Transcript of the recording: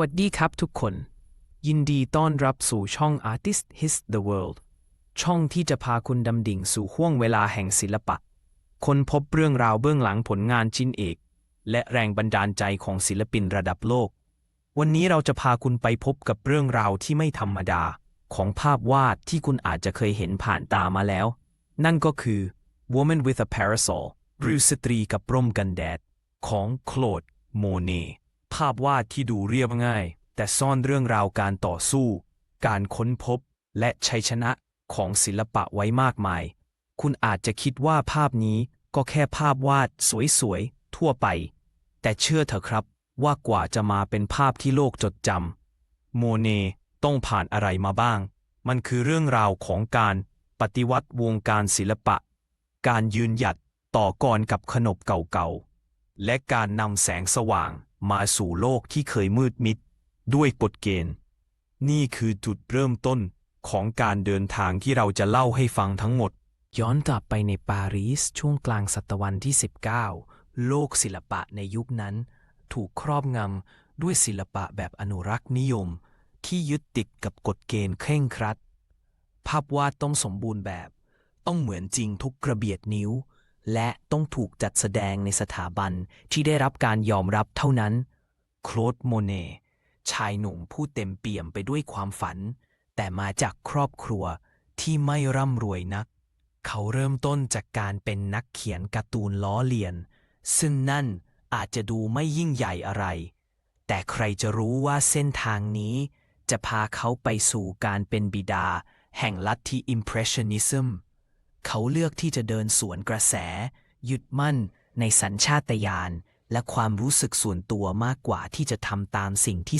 วัสดีครับทุกคน ยินดีต้อนรับสู่ช่อง Artist His the World ช่องที่จะพาคุณดำดิ่งสู่ห้วงเวลาแห่งศิลปะค้นพบเรื่องราวเบื้องหลังผลงานชิ้นเอก และแรงบันดาลใจของศิลปินระดับโลก วันนี้เราจะพาคุณไปพบกับเรื่องราวที่ไม่ธรรมดา ของภาพวาดที่คุณอาจจะเคยเห็นผ่านตามาแล้ว นั่นก็คือ Woman with a Parasol หรือสตรีกับร่มกันแดดของโคลดโมเน ภาพวาดที่ดูเรียบง่าย แต่ซ่อนเรื่องราวการต่อสู้ การค้นพบ และชัยชนะของศิลปะไว้มากมาย คุณอาจจะคิดว่าภาพนี้ก็แค่ภาพวาดสวยๆ ทั่วไป แต่เชื่อเถอะครับว่ากว่าจะมาเป็นภาพที่โลกจดจำโมเนต้องผ่านอะไรมาบ้าง มันคือเรื่องราวของการปฏิวัติวงการศิลปะ การยืนหยัดต่อกรกับขนบเก่าๆ และการนำแสงสว่าง มาสู่โลกที่เคยมืดมิด ด้วยกฎเกณฑ์ นี่คือจุดเริ่มต้นของการเดินทางที่เราจะเล่าให้ฟังทั้งหมด ย้อนกลับไปในปารีสช่วงกลางศตวรรษที่ 19 โลกศิลปะในยุคนั้น ถูกครอบงำด้วยศิลปะแบบอนุรักษ์นิยม ที่ยึดติดกับกฎเกณฑ์เคร่งครัด ภาพวาดต้องสมบูรณ์แบบ ต้องเหมือนจริงทุกกระเบียดนิ้ว และต้องถูกจัดแสดงในสถาบันที่ได้รับการยอมรับเท่านั้น โคลดโมเน ชายหนุ่มผู้เต็มเปี่ยมไปด้วยความฝัน แต่มาจากครอบครัวที่ไม่ร่ำรวยนัก เขาเริ่มต้นจากการเป็นนักเขียนการ์ตูนล้อเลียน ซึ่งนั่นอาจจะดูไม่ยิ่งใหญ่อะไร แต่ใครจะรู้ว่าเส้นทางนี้ จะพาเขาไปสู่การเป็นบิดา แห่งลัทธิ Impressionism เขาเลือกที่จะเดินสวนกระแส ยึดมั่น ในสัญชาตญาณและความรู้สึกส่วนตัวมากกว่าที่จะทำตามสิ่งที่